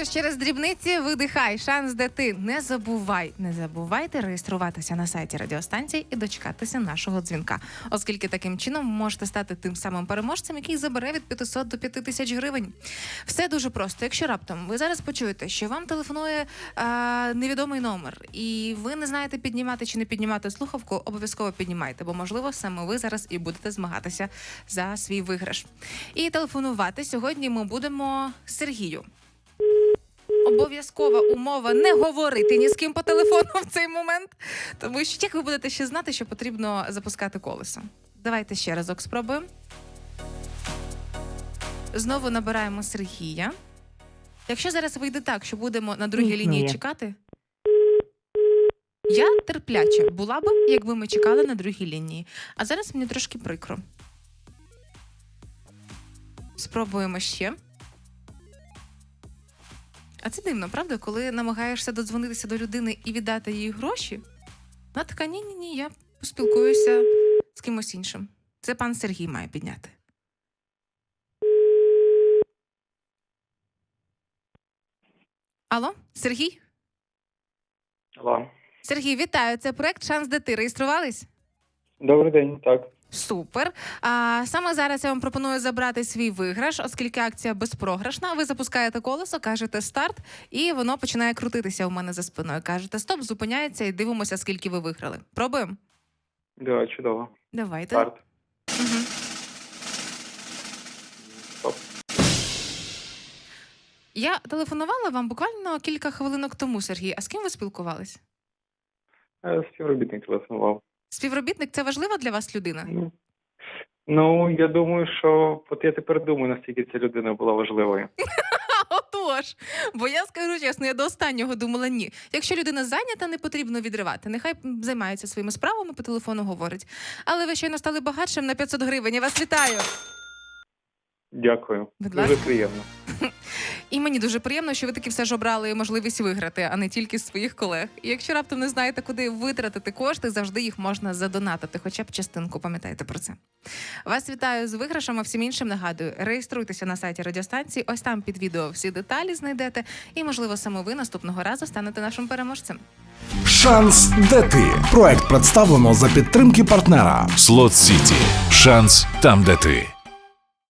Працюєш через дрібниці, видихай. Шанс, де ти. Не забувай, не забувайте реєструватися на сайті радіостанції і дочекатися нашого дзвінка, оскільки таким чином ви можете стати тим самим переможцем, який забере від 500 до 5 тисяч гривень. Все дуже просто. Якщо раптом ви зараз почуєте, що вам телефонує а, невідомий номер, і ви не знаєте піднімати чи не піднімати слухавку, обов'язково піднімайте, бо можливо саме ви зараз і будете змагатися за свій виграш. І телефонувати сьогодні ми будемо Сергію. Обов'язкова умова не говорити ні з ким по телефону в цей момент, тому що як ви будете ще знати, що потрібно запускати колесо. Давайте ще разок спробуємо. Знову набираємо Сергія. Якщо зараз вийде так, що будемо на другій лінії чекати. Я терпляче була б, якби ми чекали на другій лінії. А зараз мені трошки прикро. Спробуємо ще. А це дивно, правда? Коли намагаєшся додзвонитися до людини і віддати їй гроші, вона така: ні, ні, ні, я поспілкуюся з кимось іншим. Це пан Сергій має підняти. Алло, Сергій? Алло. Сергій, вітаю. Це проект Шанс де ти. Реєструвались? Добрий день, так. Супер. А саме зараз я вам пропоную забрати свій виграш, оскільки акція безпрограшна. Ви запускаєте колесо, кажете старт, і воно починає крутитися у мене за спиною. Кажете стоп, зупиняється і дивимося, скільки ви виграли. Пробуємо? Да, чудово. Давайте. Старт. Угу. Стоп. Я телефонувала вам буквально кілька хвилинок тому, Сергій. А з ким ви спілкувались? Е, Співробітник телефонував. Співробітник це важлива для вас людина? Ну, я думаю, що от я тепер думаю, наскільки ця людина була важливою. Отож, бо я скажу чесно, я до останнього думала ні. Якщо людина зайнята, не потрібно відривати. Нехай займається своїми справами, по телефону говорить. Але ви щойно стали багатшим на 500 гривень. Я вас вітаю. Дякую. Будь Дуже ласка. приємно. І мені дуже приємно, що ви таки все ж обрали можливість виграти, а не тільки своїх колег. І якщо раптом не знаєте, куди витратити кошти, завжди їх можна задонатити, хоча б частинку. Пам'ятайте про це. Вас вітаю з виграшем, а всім іншим нагадую, реєструйтеся на сайті радіостанції. Ось там під відео всі деталі знайдете. І, можливо, саме ви наступного разу станете нашим переможцем. Шанс де ти. Проект представлено за підтримки партнера. Слот Сіті. Шанс там, де ти.